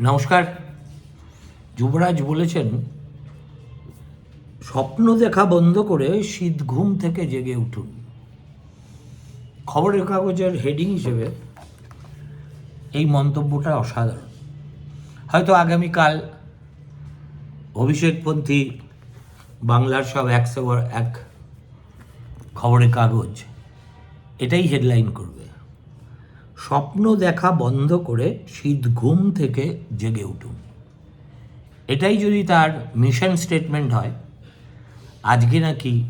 নমস্কার। যুবরাজ বলেছেন, স্বপ্ন দেখা বন্ধ করে শীত ঘুম থেকে জেগে উঠুন। খবরের কাগজের হেডিং হিসেবে এই মন্তব্যটা অসাধারণ। হয়তো আগামীকাল অভিষেকপন্থী বাংলার সব একশো এক খবরের কাগজ, এটাই হেডলাইন করবে। স্বপ্ন দেখা বন্ধ করে শীত ঘুম থেকে জেগে উঠুন। এটাই যদি তার মিশন স্টেটমেন্ট হয়, আজকে নাকি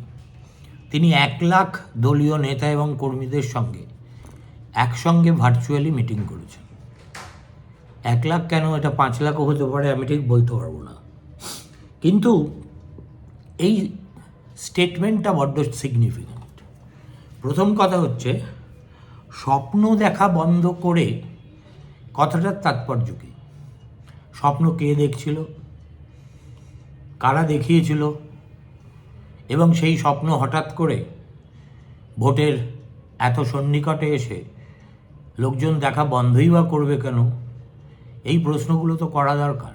তিনি এক লাখ দলীয় নেতা এবং কর্মীদের সঙ্গে একসঙ্গে ভার্চুয়ালি মিটিং করেছেন। এক লাখ কেন? এটা পাঁচ লাখও হতে পারে, আমি ঠিক বলতে পারব না। কিন্তু এই স্টেটমেন্টটা বড্ড সিগনিফিক্যান্ট প্রথম কথা হচ্ছে স্বপ্ন দেখা বন্ধ করে কথাটার তাৎপর্য কী? স্বপ্ন কে দেখছিল? কারা দেখিয়েছিল? এবং সেই স্বপ্ন হঠাৎ করে ভোটের এত সন্নিকটে এসে লোকজন দেখা বন্ধই বা করবে কেন? এই প্রশ্নগুলো তো করা দরকার।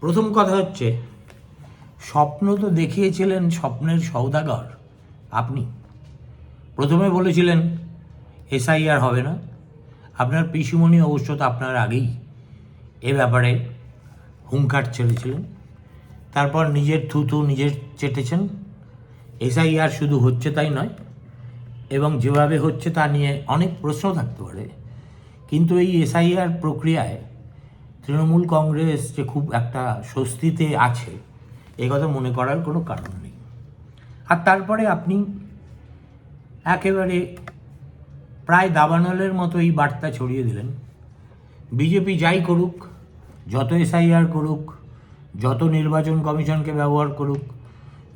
প্রথম কথা হচ্ছে, স্বপ্ন তো দেখিয়েছিলেন স্বপ্নের সৌদাগর আপনি প্রথমে বলেছিলেন এসআইআর হবে না। আপনার পিসিমণি অবশ্য তো আপনার আগেই এ ব্যাপারে হুঙ্কার ছেড়েছিলেন। তারপর নিজের থুতু নিজের চেটেছেন। এসআইআর শুধু হচ্ছে তাই নয়, এবং যেভাবে হচ্ছে তা নিয়ে অনেক প্রশ্ন থাকতে পারে। কিন্তু এই এসআইআর প্রক্রিয়ায় তৃণমূল কংগ্রেস যে খুব একটা স্বস্তিতে আছে, এ কথা মনে করার কোনো কারণ নেই। আর তারপরে আপনি একেবারে প্রায় দাবানলের মতো এই বার্তা ছড়িয়ে দিলেন। বিজেপি যাই করুক, যত এসআইআর করুক, যত নির্বাচন কমিশনকে ব্যবহার করুক,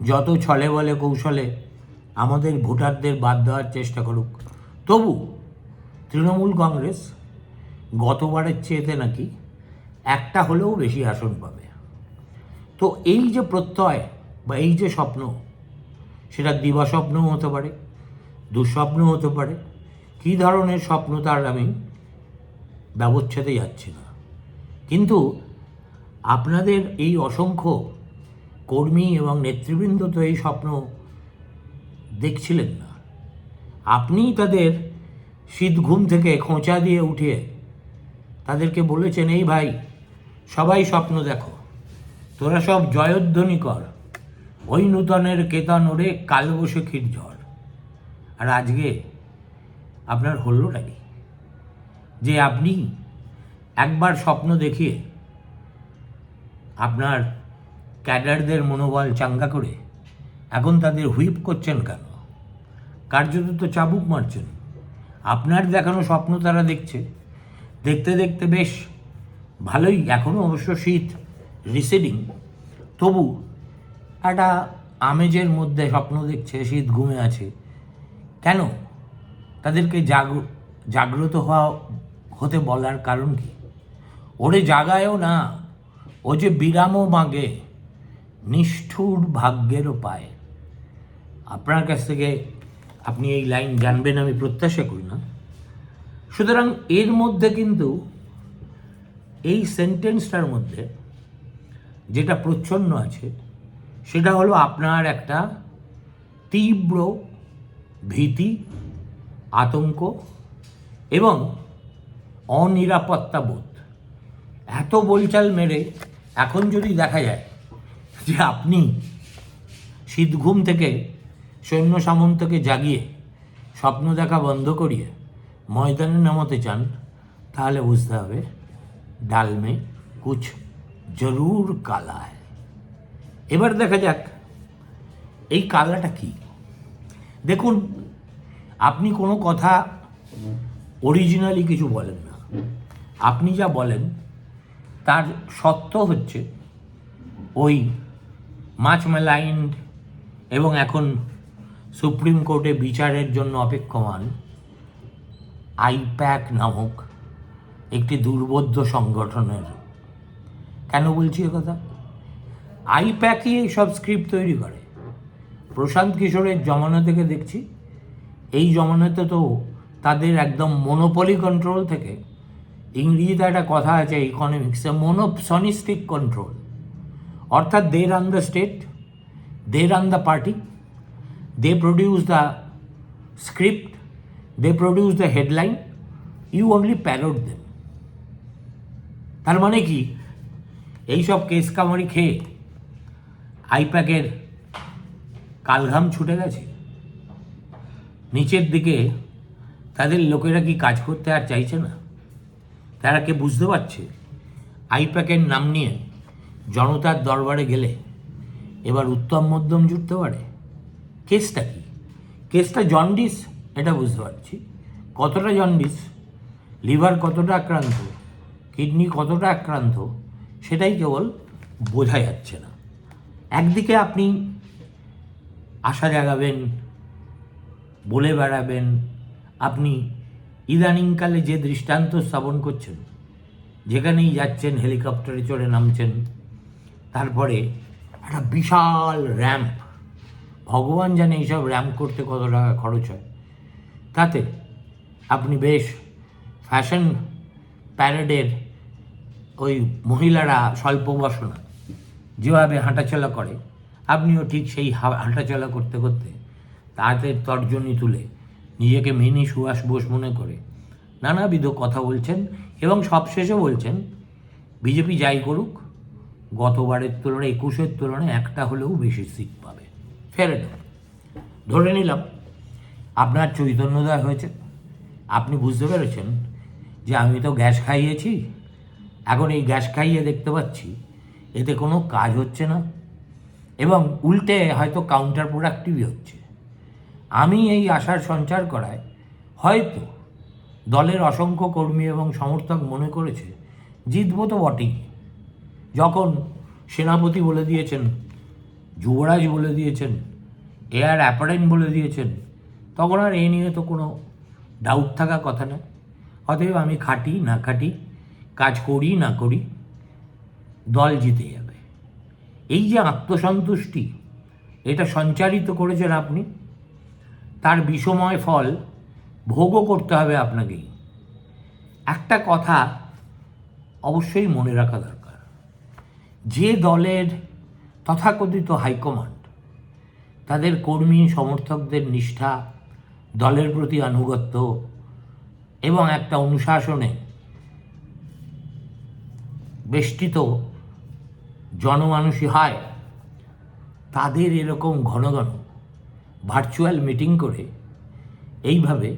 যত ছলে বলে কৌশলে আমাদের ভোটারদের বাদ দেওয়ার চেষ্টা করুক। তবু তৃণমূল কংগ্রেস গতবারের চেয়েতে নাকি একটা হলেও বেশি আসন পাবে। তো এই যে প্রত্যয় বা এই যে স্বপ্ন, সেটা দিবাস্বপ্নও হতে পারে, দুঃস্বপ্নও হতে পারে কী ধরনের স্বপ্ন তার আমি ব্যবচ্ছেদে যাচ্ছি না। কিন্তু আপনাদের এই অসংখ্য কর্মী এবং নেতৃবৃন্দ তো এই স্বপ্ন দেখছিলেন না। আপনিই তাদের শীত ঘুম থেকে খোঁচা দিয়ে উঠিয়ে তাদেরকে বলেছেন, এই ভাই, সবাই স্বপ্ন দেখো। তোরা সব জয়ধ্বনি কর। ওই নূতনের কেতন ওরে কালবৈশাখীর ঝড়। আর আজকে আপনার হলোটা কি? যে আপনি একবার স্বপ্ন দেখিয়ে আপনার ক্যাডারদের মনোবল চাঙ্গা করে এখন তাদের হুইপ করছেন কেন? কার্যত তো চাবুক মারছেন। আপনার দেখানো স্বপ্ন তারা দেখছে। দেখতে দেখতে বেশ ভালোই এখনও অবশ্য শীত রিসেডিং। তবু একটা আমেজের মধ্যে স্বপ্ন দেখছে, শীত ঘুমে আছে। কেন? তাদেরকে জাগ, জাগ্রত হওয়া, হতে বলার কারণ কি? ওরে জাগায়ও না। ও যে বিরামও মাগে, নিষ্ঠুর ভাগ্যেরও পায়। আপনার কাছ থেকে আপনি এই লাইন জানবেন আমি প্রত্যাশা করি না। সুতরাং এর মধ্যে কিন্তু এই সেন্টেন্সটার মধ্যে যেটা প্রচ্ছন্ন আছে, সেটা হলো আপনার একটা তীব্র ভীতি আতঙ্ক এবং অনিরাপত্তা বোধ এত বলচাল মেরে এখন যদি দেখা যায় যে আপনি শীত ঘুম থেকে, সৈন্য সামন্তকে জাগিয়ে, স্বপ্ন দেখা বন্ধ করিয়ে ময়দানে নামাতে চান, তাহলে বুঝতে হবে ডাল মে কুছ জরুর কালা এবার দেখা যাক, এই কালাটা কি? দেখুন আপনি কোনো কথা অরিজিনালি কিছু বলেন না। আপনি যা বলেন, তার সত্য হচ্ছে ওই মাছ মেলাইন্ড এবং এখন সুপ্রিম কোর্টে বিচারের জন্য অপেক্ষমান আইপ্যাক নামক একটি দুর্বোধ্য সংগঠনের। কেন বলছি কথা? আইপ্যাকই সব স্ক্রিপ্ট তৈরি করে। প্রশান্ত কিশোরের জমানো থেকে দেখছি এই জমানাতে তো তাদের একদম মনোপলি কন্ট্রোল থেকে, ইংরেজিতে একটা কথা আছে ইকোনমিক্সে মোনোসনিস্টিক কন্ট্রোল অর্থাৎ they run the state they run the party they produce the script they produce the headline you only parrot them তার মানে কি? এইসব কেস কামারি খেয়ে আইপ্যাকের কালঘাম ছুটে গেছে। নিচের দিকে তাদের লোকেরা কি কাজ করতে আর চাইছে না? তারা কে বুঝতে পারছে? আইপ্যাকের নাম নিয়ে জনতার দরবারে গেলে এবার উত্তম মধ্যম জুটতে পারে? কেসটা কি? কেসটা জন্ডিস, এটা বুঝতে পারছি। কতটা জন্ডিস? লিভার কতটা আক্রান্ত? কিডনি কতটা আক্রান্ত? সেটাই কেবল বোঝা যাচ্ছে না। একদিকে আপনি আশা জাগাবেন বলে বেড়াবেন। আপনি ইদানিংকালে যে দৃষ্টান্ত স্থাপন করছেন, যেখানেই যাচ্ছেন, হেলিকপ্টারে চড়ে নামছেন, তারপরে একটা বিশাল র্যাম্প, ভগবান জানে এইসব র্যাম্প করতে কত টাকা খরচ হয়। তাতে আপনি বেশ ফ্যাশন প্যারেডের ওই মহিলারা স্বল্প বসনা যেভাবে হাঁটাচলা করে, আপনিও ঠিক সেই হাঁটাচলা করতে করতে তাতে তর্জনী তুলে নিজেকে মিনি সুভাষ বোস মনে করে। নানাবিধ কথা বলছেন এবং সবশেষে বলছেন, বিজেপি যাই করুক, গতবারের তুলনায়, একুশের তুলনায় একটা হলেও বেশি সিট পাবে। ফেরে ধরে নিলাম, আপনার চৈতন্যদয় হয়েছে। আপনি বুঝতে পেরেছেন যে আমি তো গ্যাস খাইয়েছি। এখন এই গ্যাস খাইয়ে দেখতে পাচ্ছি, এতে কোনো কাজ হচ্ছে না। এবং উল্টে হয়তো কাউন্টার প্রোডাক্টিভই হচ্ছে। আমি এই আশার সঞ্চার করায় হয়তো দলের অসংখ্য কর্মী এবং সমর্থক মনে করেছে, জিতবো তো বটেই। যখন সেনাপতি বলে দিয়েছেন, যুবরাজ বলে দিয়েছেন, এয়ার অ্যাপারেন্ট বলে দিয়েছেন, তখন আর এ নিয়ে তো কোনো ডাউট থাকা কথা না অতএব আমি খাটি, না খাটি, কাজ করি, না করি, দল জিতে যাবে। এই যে আত্মসন্তুষ্টি, এটা সঞ্চারিত করেছেন আপনি তার বিষময় ফল ভোগও করতে হবে আপনাকেই। একটা কথা অবশ্যই মনে রাখা দরকার। যে দলের তথাকথিত হাইকমান্ড, তাদের কর্মী সমর্থকদের নিষ্ঠা, দলের প্রতি আনুগত্য এবং একটা অনুশাসনে বেষ্টিত জনমানুষী হয়, তাদের এরকম ঘন ঘন ভার্চুয়াল মিটিং করে এইভাবে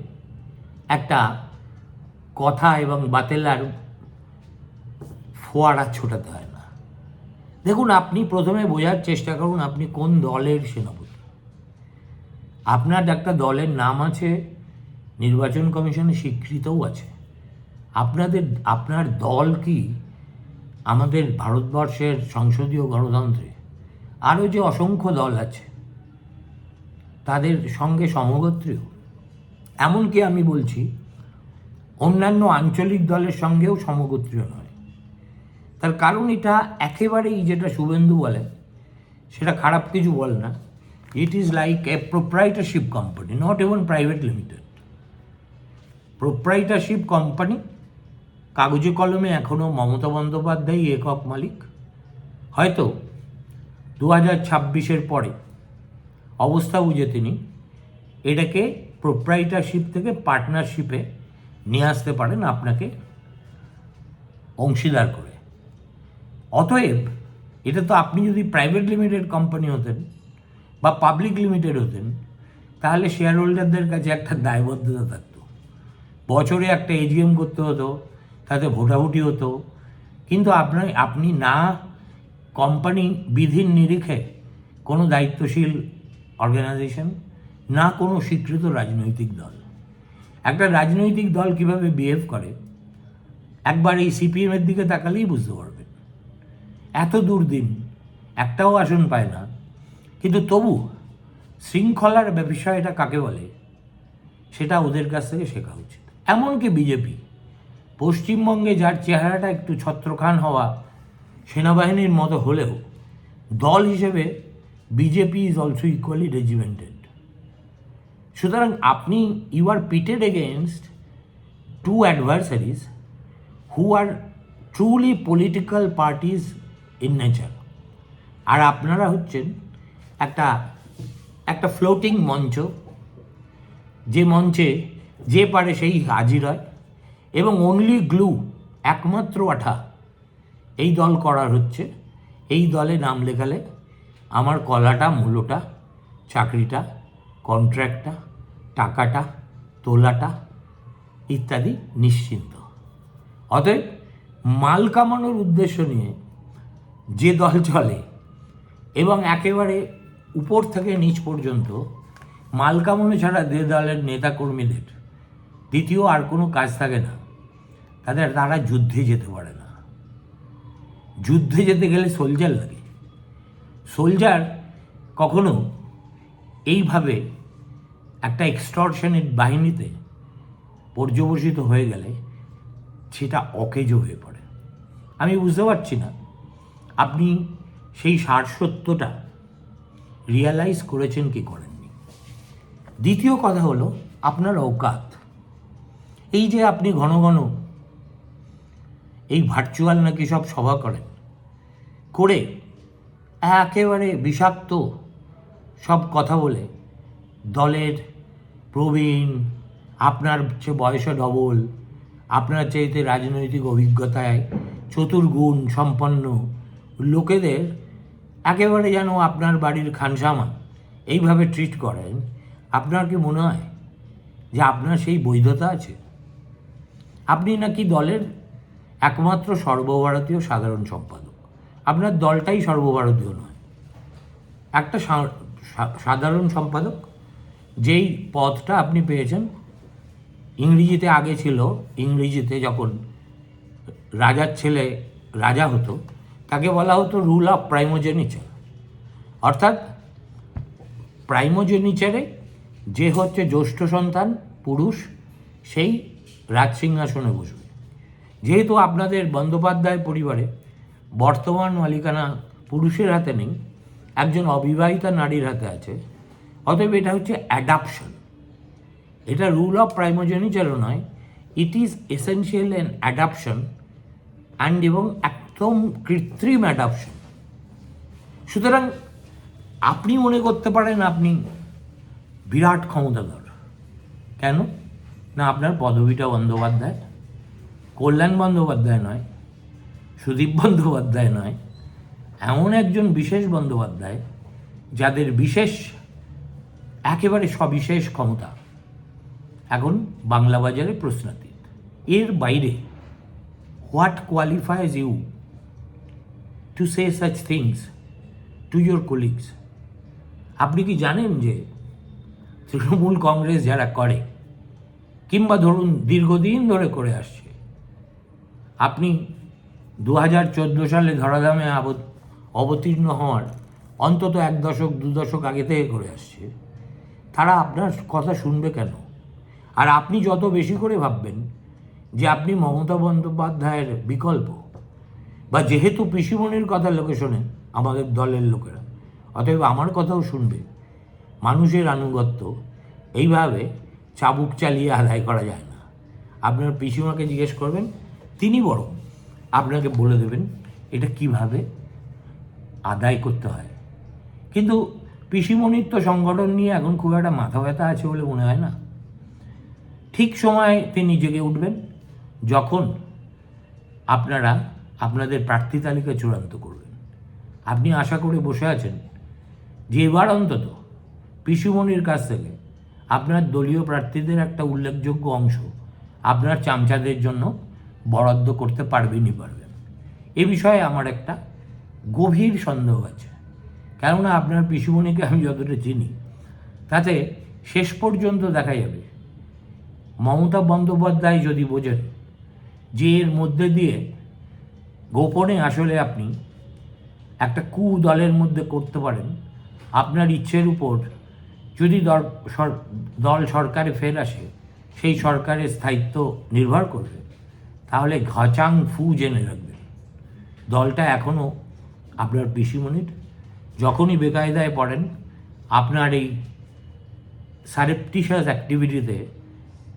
একটা কথা এবং বাতেলার ফোয়ারা ছোটাতে হয় না। দেখুন, আপনি প্রথমে বোঝার চেষ্টা করুন আপনি কোন দলের সেনাপতি। আপনার একটা দলের নাম আছে, নির্বাচন কমিশনে স্বীকৃতও আছে। আপনাদের, আপনার দল কি আমাদের ভারতবর্ষের সংসদীয় গণতন্ত্রে? আরও যে অসংখ্য দল আছে তাদের সঙ্গে সমগোত্রীয়। এমনকি আমি বলছি, অন্যান্য আঞ্চলিক দলের সঙ্গেও সমগোত্রীয় নয়। তার কারণ এটা একেবারেই যেটা শুভেন্দু বলে, সেটা খারাপ কিছু বলে না। It is like a proprietorship company not even private limited proprietorship company কাগজে কলমে এখনও মমতা বন্দ্যোপাধ্যায় একক মালিক। হয়তো দু হাজার ছাব্বিশের পরে অবস্থা বুঝে তিনি এটাকে প্রোপ্রাইটারশিপ থেকে পার্টনারশিপে নিয়ে আসতে পারেন আপনাকে অংশীদার করে। অতএব এটা তো আপনি যদি প্রাইভেট লিমিটেড কোম্পানি হতেন বা পাবলিক লিমিটেড হতেন, তাহলে শেয়ার হোল্ডারদের কাছে একটা দায়বদ্ধতা থাকতো। বছরে একটা এজিএম করতে হতো, তাতে ভোটাভুটি হতো। কিন্তু আপনার আপনি না কোম্পানি বিধির নিরিখে কোনো দায়িত্বশীল অর্গানাইজেশন না কোনো স্বীকৃত রাজনৈতিক দল। একটা রাজনৈতিক দল কীভাবে বিহেভ করে, একবার এই সিপিএমের দিকে তাকালেই বুঝতে পারবেন এত দুর্দিন, একটাও আসন পায় না। কিন্তু তবু শৃঙ্খলার বিষয়টা কাকে বলে, সেটা ওদের কাছ থেকে শেখা উচিত। এমনকি বিজেপি পশ্চিমবঙ্গে যার চেহারাটা একটু ছত্রখান হওয়া সেনাবাহিনীর মতো হলেও দল হিসেবে BJP is also equally regimented সুতরাং আপনি you are pitted against to adversaries who are truly political parties in nature আর আপনারা হচ্ছেন একটা একটা ফ্লোটিং মঞ্চ, যে মঞ্চে যে পারে সেই হাজির হয়, এবং অনলি গ্লু একমাত্র আঠা, এই দল করার হচ্ছে, এই দলে নাম লেখালে আমার কলাটা মূলোটা চাকরিটা কন্ট্রাক্টটা টাকাটা, তোলাটা ইত্যাদি নিশ্চিন্ত। অতএব মাল কামানোর উদ্দেশ্য নিয়ে যে দল চলে এবং একেবারে উপর থেকে নিচ পর্যন্ত মাল কামানো ছাড়া যে দলের নেতাকর্মীদের দ্বিতীয় আর কোনো কাজ থাকে না, তাদের তারা যুদ্ধে যেতে পারে না। যুদ্ধে যেতে গেলে সোলজার লাগে। সোলজার কখনো এইভাবে একটা এক্সটর্শনের বাহিনীতে পর্যবসিত হয়ে গেলে সেটা অকেজো হয়ে পড়ে। আমি বুঝতে পারছি না, আপনি সেই সার সত্যটা রিয়ালাইজ করেছেন কি করেননি? দ্বিতীয় কথা হলো আপনার অকাত এই যে আপনি ঘন ঘন এই ভার্চুয়াল নাকি সব সভা করেন, করে একেবারে বিষাক্ত সব কথা বলে দলের প্রবীণ, আপনার চেয়ে বয়সে ডবল, আপনার চাইতে রাজনৈতিক অভিজ্ঞতায় চতুর্গুণ, সম্পন্ন লোকেদের একেবারে যেন আপনার বাড়ির খানসামা। এইভাবে ট্রিট করেন, আপনার কি মনে হয় যে আপনার সেই বৈধতা আছে? আপনি নাকি দলের একমাত্র সর্বভারতীয় সাধারণ সম্পাদক? আপনার দলটাই সর্বভারতীয় নয়। একটা সাধারণ সম্পাদক, যেই পদটা আপনি পেয়েছেন, ইংরেজিতে আগে ছিল, ইংরেজিতে যখন রাজার ছেলে রাজা হতো, তাকে বলা হতো রুল অফ প্রাইমোজেনিচার অর্থাৎ প্রাইমোজেনিচারে যে হচ্ছে জ্যৈষ্ঠ সন্তান, পুরুষ, সেই রাজসিংহাসনে বসবে। যেহেতু আপনাদের বন্দ্যোপাধ্যায় পরিবারে বর্তমান মালিকানা পুরুষের হাতে নেই, একজন অবিবাহিতা নারীর হাতে আছে, অতএব এটা হচ্ছে অ্যাডাপশন এটা রুল অফ প্রাইমোজেনিচারও নয় it is essential an adaptation and এবং একদম কৃত্রিম অ্যাডাপশন সুতরাং আপনি মনে করতে পারেন আপনি বিরাট ক্ষমতাধর কেন? না, আপনার পদবিটা বন্দ্যোপাধ্যায়, কল্যাণ বন্দ্যোপাধ্যায় নয় সুদীপ বন্দ্যোপাধ্যায় নয়, এমন একজন বিশেষ বন্দ্যোপাধ্যায় যাদের বিশেষ, একেবারে সবিশেষ ক্ষমতা। এখন বাংলা বাজারে প্রশ্নাতীত। এর বাইরে what qualifies you to say such things to your colleagues আপনি কি জানেন যে তৃণমূল কংগ্রেস যারা করে, কিংবা ধরুন দীর্ঘদিন ধরে করে আসছে, আপনি দু হাজার চোদ্দ সালে ধরাধামে অবতীর্ণ হওয়ার অন্তত এক দশক, দু দশক আগে থেকে করে আসছে। তারা আপনার কথা শুনবে কেন? আর আপনি যত বেশি করে ভাববেন যে আপনি মমতা বন্দ্যোপাধ্যায়ের বিকল্প, বা যেহেতু পিসিমণির কথা লোকে শোনেন আমাদের দলের লোকেরা, অতএব আমার কথাও শুনবে। মানুষের আনুগত্য, এইভাবে চাবুক চালিয়ে আদায় করা যায় না। আপনার পিসিমাকে জিজ্ঞেস করবেন, তিনি বরং আপনাকে বলে দেবেন এটা কীভাবে আদায় করতে হয়। কিন্তু পিসিমণির তো সংগঠন নিয়ে এখন খুব একটা মাথা ব্যথা আছে বলে মনে হয় না। ঠিক সময় তিনি জেগে উঠবেন, যখন আপনারা আপনাদের প্রার্থী তালিকা চূড়ান্ত করবেন। আপনি আশা করে বসে আছেন যে এবার অন্তত পিসুমণির কাছ থেকে আপনার দলীয় প্রার্থীদের একটা উল্লেখযোগ্য অংশ আপনার চামচাদের জন্য বরাদ্দ করতে পারবেনই পারবেন। এ বিষয়ে আমার একটা গভীর সন্দেহ আছে। কেননা আপনার পিসুমণিকে আমি যতটা চিনি, তাতে শেষ পর্যন্ত দেখা যাবে, মমতা বন্দ্যোপাধ্যায় যদি বোঝেন যে এর মধ্যে দিয়ে গোপনে আসলে আপনি একটা কু দলের মধ্যে করতে পারেন, আপনার ইচ্ছের উপর যদি দল সর- দল সরকারে ফের আসে, সেই সরকারের স্থায়িত্ব নির্ভর করবে। তাহলে ঘাচাং ফু জেনে রাখবেন দলটা এখনও আপনার পিসিমণির, যখনই বেকায়দায় পড়েন, আপনার এই সারেপটিশাস অ্যাক্টিভিটিতে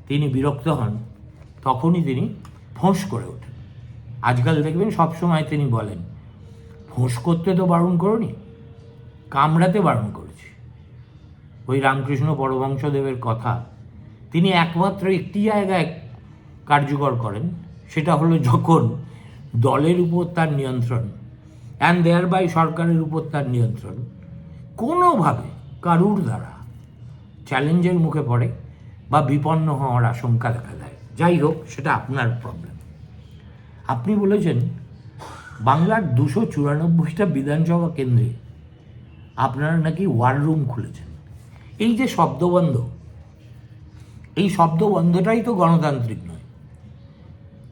তিনি বিরক্ত হন, তখনই তিনি ফোঁস করে ওঠেন। আজকাল দেখবেন সবসময় তিনি বলেন, ফোঁস করতে তো বারণ করনি, কামড়াতে বারণ করেছি। ওই রামকৃষ্ণ পরবংশদেবের কথা তিনি একমাত্র একটি জায়গায় কার্যকর করেন সেটা হলো যখন দলের উপর তার নিয়ন্ত্রণ অ্যান্ড দেয়ার বাই সরকারের উপর তার নিয়ন্ত্রণ কোনোভাবে কারুর দ্বারা চ্যালেঞ্জের মুখে পড়ে বা বিপন্ন হওয়ার আশঙ্কা দেখা দেয়। যাই হোক, সেটা আপনার প্রবলেম আপনি বলেছেন, বাংলার দুশো চুরানব্বইটা বিধানসভা কেন্দ্রে আপনারা নাকি ওয়ার রুম খুলেছেন। এই যে শব্দবন্ধ, এই শব্দবন্ধটাই তো গণতান্ত্রিক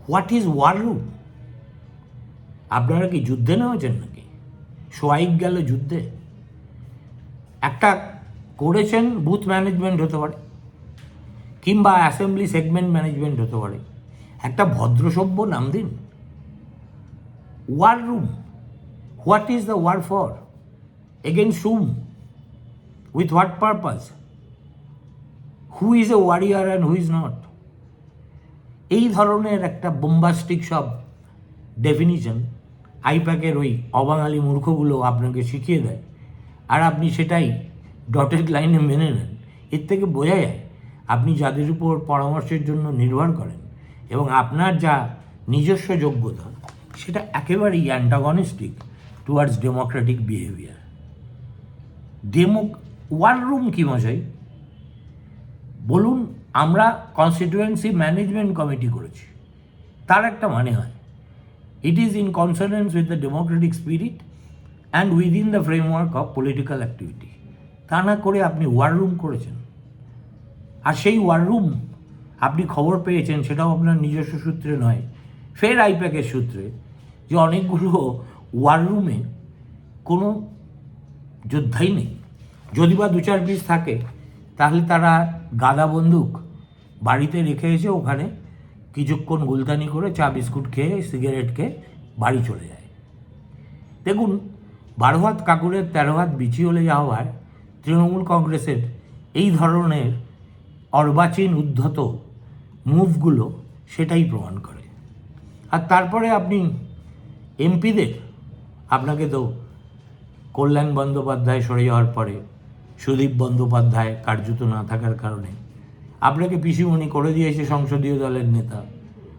হোয়াট ইজ ওয়ার রুম আপনারা কি যুদ্ধে নেমেছেন নাকি? সোয়াইক গেল যুদ্ধে। একটা করেছেন বুথ ম্যানেজমেন্ট হতে পারে, কিংবা অ্যাসেম্বলি সেগমেন্ট ম্যানেজমেন্ট হতে পারে। একটা ভদ্রসভ্য নাম দিন। War room what is the war for against room with what purpose who is a warrior and who is not এই ধরনের একটা বোম্বাস্টিক সব ডেফিনিশন আইপ্যাকের ওই অবাঙালি মূর্খগুলো আপনাকে শিখিয়ে দেয়। আর আপনি সেটাই ডটেড লাইনে মেনে নেন। এর থেকে বোঝা যায়, আপনি যাদের উপর পরামর্শের জন্য নির্ভর করেন এবং আপনার যা নিজস্ব যোগ্যতা, সেটা একেবারেই antagonistic towards democratic behaviour demo war room কী মশাই? বলুন আমরা কনস্টিটিউয়েন্সি ম্যানেজমেন্ট কমিটি করেছি। তার একটা মানে হয়। It is in consonance with the democratic spirit and within the framework of political activity তা না করে আপনি ওয়ার রুম করেছেন। আর সেই ওয়ার রুম আপনি খবর পেয়েছেন, সেটাও আপনার নিজস্ব সূত্রে নয়। ফের আইপ্যাকের সূত্রে যে অনেকগুলো ওয়ার রুমে কোনো যোদ্ধাই নেই। যদি বা দু চার পিস থাকে তাহলে তারা গাদা বন্দুক বাড়িতে রেখে এসে ওখানে কিছুক্ষণ গুলতানি করে চা বিস্কুট খেয়ে, সিগারেট খেয়ে বাড়ি চলে যায়। দেখুন, বারো হাত কাকুরের, তেরো হাত বিচি হলে যা হয়, তৃণমূল কংগ্রেসের এই ধরনের অর্বাচীন উদ্ধত মুভগুলো সেটাই প্রমাণ করে। আর তারপরে আপনি এমপিদের, আপনাকে তো কল্যাণ বন্দ্যোপাধ্যায় সরে যাওয়ার পরে সুদীপ বন্দ্যোপাধ্যায় কার্যত না থাকার কারণে। আপনাকে পিসিমণি করে দিয়েছে সংসদীয় দলের নেতা।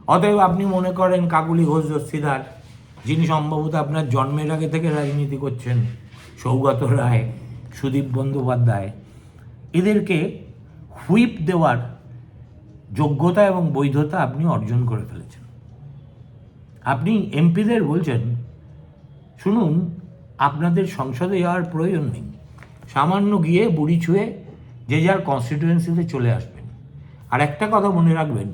অতএব আপনি মনে করেন কাকুলি ঘোষ দস্তিদার যিনি সম্ভবত আপনার জন্মের আগে থেকে রাজনীতি করছেন, সৌগত রায়, সুদীপ বন্দ্যোপাধ্যায়। এদেরকে হুইপ দেওয়ার যোগ্যতা এবং বৈধতা আপনি অর্জন করে ফেলেছেন। আপনি এমপিদের বলছেন, শুনুন, আপনাদের সংসদে যাওয়ার প্রয়োজন নেই। সামান্য গিয়ে বুড়ি ছুঁয়ে যে যার কনস্টিটিউয়েন্সিতে চলে আসবেন। আর একটা কথা মনে রাখবেন,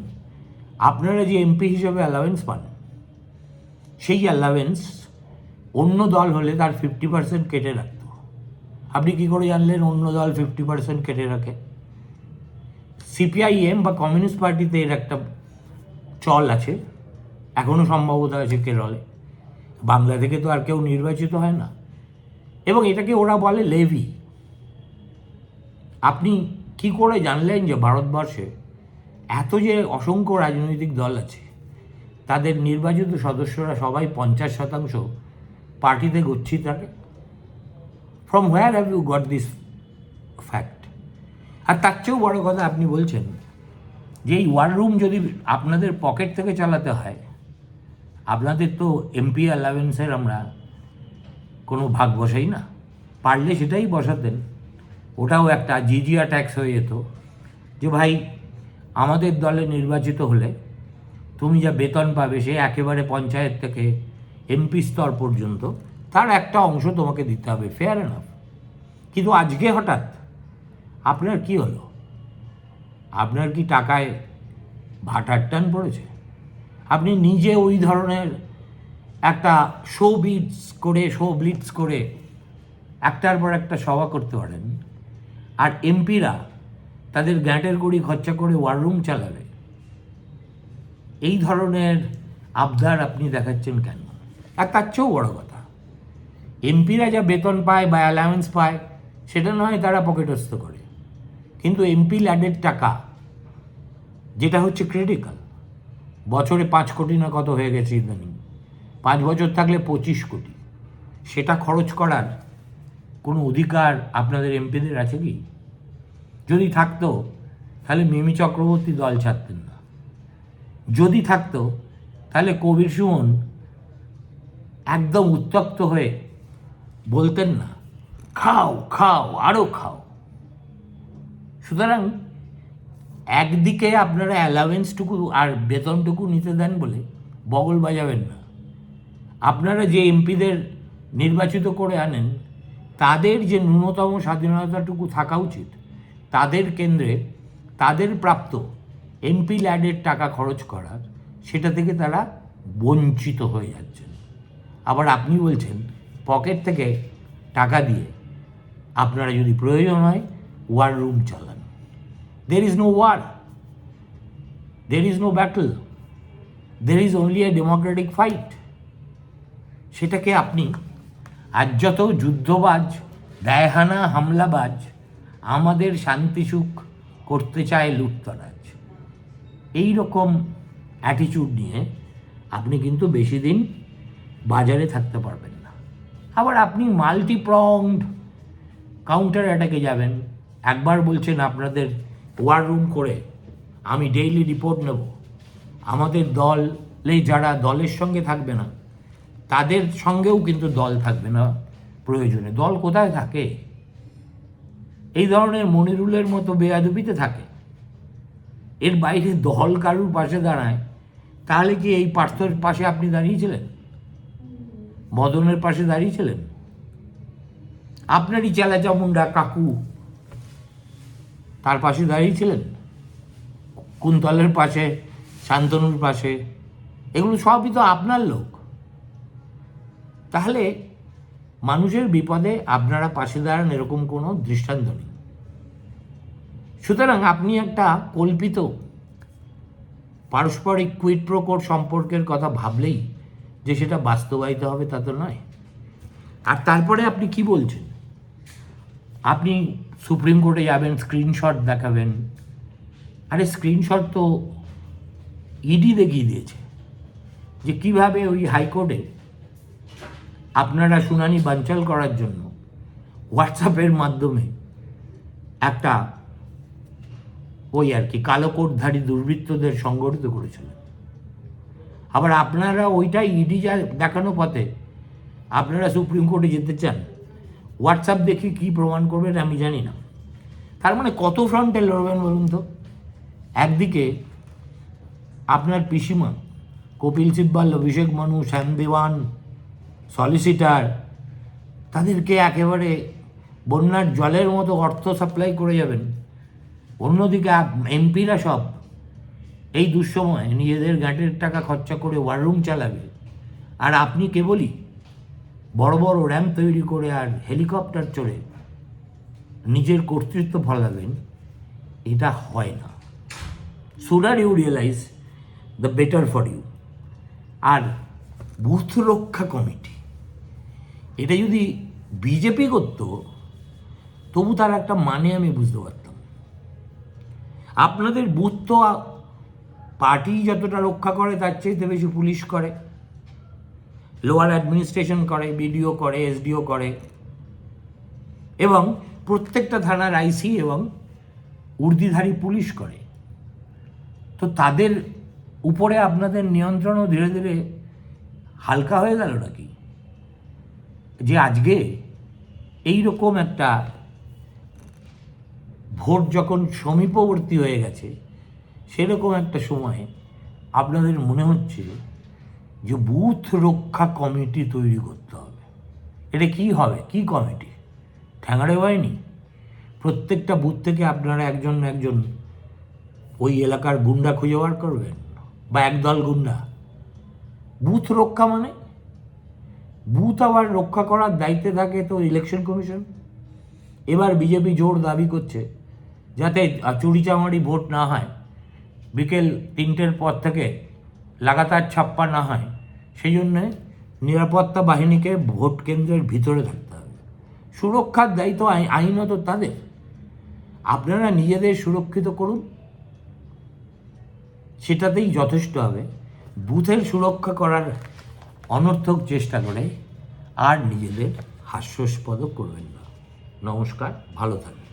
আপনারা যে এমপি হিসেবে অ্যালাওয়েন্স পান, সেই অ্যালাওয়েন্স অন্য দল হলে তার ফিফটি পার্সেন্ট কেটে রাখত। আপনি কী করে জানলেন অন্য দল ফিফটি পার্সেন্ট কেটে রাখে? সিপিআইএম বা কমিউনিস্ট পার্টিতে এর একটা চল আছে এখনও সম্ভবত আছে কেরলে। বাংলা থেকে তো আর কেউ নির্বাচিত হয় না। এবং এটাকে ওরা বলে লেভি আপনি কি করে জানলেন যে ভারতবর্ষে এত যে অসংখ্য রাজনৈতিক দল আছে? তাদের নির্বাচিত সদস্যরা সবাই পঞ্চাশ শতাংশ পার্টিতে গচ্ছিত থাকে। From where have you got this fact আর তার চেয়েও বড় কথা আপনি বলছেন যে এই ওয়ার রুম যদি আপনাদের পকেট থেকে চালাতে হয়, আপনাদের তো এমপি অ্যালাভেন্সের আমরা কোনো ভাগ বসাই না। পারলে সেটাই বসাতেন। ওটাও একটা জিজিয়া ট্যাক্স হয়ে যেত যে ভাই, আমাদের দলে নির্বাচিত হলে তুমি যা বেতন পাবে সে একেবারে পঞ্চায়েত থেকে এমপি স্তর পর্যন্ত, তার একটা অংশ তোমাকে দিতে হবে ফেয়ার এনাফ কিন্তু আজকে হঠাৎ আপনার কি হলো? আপনার কি টাকায় ভাটার টান পড়েছে? আপনি নিজে ওই ধরনের একটা শো বিটস করে শো ব্লিটস করে একটার পর একটা সভা করতে পারেন। আর এমপিরা তাদের গ্যাঁটের কড়ি খরচা করে ওয়ার রুম চালাবে। এই ধরনের আবদার আপনি দেখাচ্ছেন কেন? আর তার চেয়েও বড় কথা, এমপিরা যা বেতন পায় বা অ্যালাউন্স পায়, সেটা নয় তারা পকেটস্থ করে। কিন্তু এমপি ল্যাডের টাকা, যেটা হচ্ছে ক্রিটিক্যাল বছরে পাঁচ কোটি না কত হয়ে গেছে ইদানিং, পাঁচ বছর থাকলে পঁচিশ কোটি, সেটা খরচ করার কোনো অধিকার আপনাদের এমপিদের আছে কি? যদি থাকতো, তাহলে মিমি চক্রবর্তী দল ছাড়তেন না। যদি থাকতো, তাহলে কবির সুমন একদম উত্তপ্ত হয়ে বলতেন না, খাও খাও আরও খাও। সুতরাং একদিকে আপনারা অ্যালাওয়েন্সটুকু আর বেতনটুকু নিতে দেন বলে বগল বাজাবেন না। আপনারা যে এমপিদের নির্বাচিত করে আনেন তাদের যে ন্যূনতম স্বাধীনতাটুকু থাকা উচিত, তাদের কেন্দ্রে তাদের প্রাপ্ত এমপি ল্যাডের টাকা খরচ করার সেটা থেকে তারা বঞ্চিত হয়ে যাচ্ছেন। আবার আপনি বলছেন, পকেট থেকে টাকা দিয়ে আপনারা যদি প্রয়োজন হয় ওয়ার রুম চালান। There is no war there is no battle there is only a democratic fight সেটাকে আপনি আজ যত যুদ্ধবাজ, দায়হানা, হামলাবাজ আমাদের শান্তি সুখ করতে চায় লুটতরাজ। এই রকম অ্যাটিচিউড নিয়ে আপনি কিন্তু বেশি দিন বাজারে থাকতে পারবেন না। আবার আপনি মাল্টিপ্রংড কাউন্টার অ্যাটাকে যাবেন। একবার বলছেন আপনাদের ওয়ার রুম করে আমি ডেইলি রিপোর্ট নেব। আমাদের দলে যারা দলের সঙ্গে থাকবে না তাদের সঙ্গেও কিন্তু দল থাকবে না প্রয়োজনে। দল কোথায় থাকে? এই ধরনের মনিরুলের মতো বেয়াদবিতে থাকে। এর বাইরে দল কারুর পাশে দাঁড়ায়? তাহলে কি এই পার্থর পাশে আপনি দাঁড়িয়েছিলেন? মদনের পাশে দাঁড়িয়েছিলেন? আপনারই চেলা চামুন্ডা কাকু তার পাশে দাঁড়িয়েছিলেন? কুন্তলের পাশে, শান্তনুর পাশে? এগুলো সবই তো আপনার লোক। তাহলে মানুষের বিপদে আপনারা পাশে দাঁড়ান এরকম কোনো দৃষ্টান্ত নেই। সুতরাং আপনি একটা কল্পিত পারস্পরিক কুইট প্রকোট সম্পর্কের কথা ভাবলেই যে সেটা বাস্তবায়িত হবে তা তো নয়। আর তারপরে আপনি কি বলছেন? আপনি সুপ্রিম কোর্টে যাবেন স্ক্রিনশট দেখাবেন। আরে স্ক্রিনশট তো ইডি দেখিয়ে দিয়েছে যে কীভাবে ওই হাইকোর্টে আপনারা শুনানি বানচাল করার জন্য হোয়াটসঅ্যাপের মাধ্যমে একটা ওই আর কি কালো কোটধারী দুর্বৃত্তদের সংগঠিত করেছিলেন। আবার আপনারা ওইটাই ইডি যা দেখানো পথে আপনারা সুপ্রিম কোর্টে যেতে চান, হোয়াটসঅ্যাপ দেখে কী প্রমাণ করবেন আমি জানি না। তার মানে কত ফ্রন্টে লড়বেন বলুন তো? একদিকে আপনার পিসিমা, কপিল সিব্বাল, অভিষেক মানু, শ্যাম দেওয়ান সলিসিটার তাদেরকে একেবারে বন্যার জলের মতো অর্থ সাপ্লাই করে যাবেন। অন্যদিকে এমপিরা সব এই দুঃসময় নিজেদের গাঁটের টাকা খরচা করে ওয়াররুম চালাবে। আর আপনি কেবলই বড় বড় র্যাম্প তৈরি করে আর হেলিকপ্টার চড়ে নিজের কর্তৃত্ব ফলাবেন, এটা হয় না। Sooner you realise the better for you R booth রক্ষা কমিটি এটা যদি বিজেপি করত, তবু তার একটা মানে আমি বুঝতে পারতাম। আপনাদের বুথ তো পার্টি যতটা রক্ষা করে, তার চাইতে বেশি পুলিশ করে। লোয়ার অ্যাডমিনিস্ট্রেশন করে, বিডিও করে, এসডিও করে। এবং প্রত্যেকটা থানার আইসি এবং উর্দিধারী পুলিশ করে। তো তাদের উপরে আপনাদের নিয়ন্ত্রণও ধীরে ধীরে হালকা হয়ে গেল নাকি? যে আজকে এই রকম একটা ভোট যখন সমীপবর্তী হয়ে গেছে, সেরকম একটা সময়ে আপনাদের মনে হচ্ছে যে বুথ রক্ষা কমিটি তৈরি করতে হবে। এটা কি হবে? কি কমিটি? ঠ্যাঙাড়ে হয়নি? প্রত্যেকটা বুথ থেকে আপনারা একজন একজন ওই এলাকার গুন্ডা খুঁজে বার করবেন? বা একদল গুন্ডা? বুথ রক্ষা মানে? বুথ আবার রক্ষা করার দায়িত্বে থাকে তো ইলেকশন কমিশন এবার বিজেপি জোর দাবি করছে যাতে চুরিচামারি ভোট না হয়। বিকেল তিনটের পর থেকে লাগাতার ছাপ্পা না হয়। সেই জন্যে নিরাপত্তা বাহিনীকে ভোট কেন্দ্রের ভিতরে থাকতে হবে। সুরক্ষার দায়িত্ব আই- আইনত তাদের। আপনারা নিজেদের সুরক্ষিত করুন। সেটাতেই যথেষ্ট হবে। বুথের সুরক্ষা করার অনর্থক চেষ্টা করে আর নিজেদের হাস্যস্পদ করবেন না। নমস্কার ভালো থাকবেন।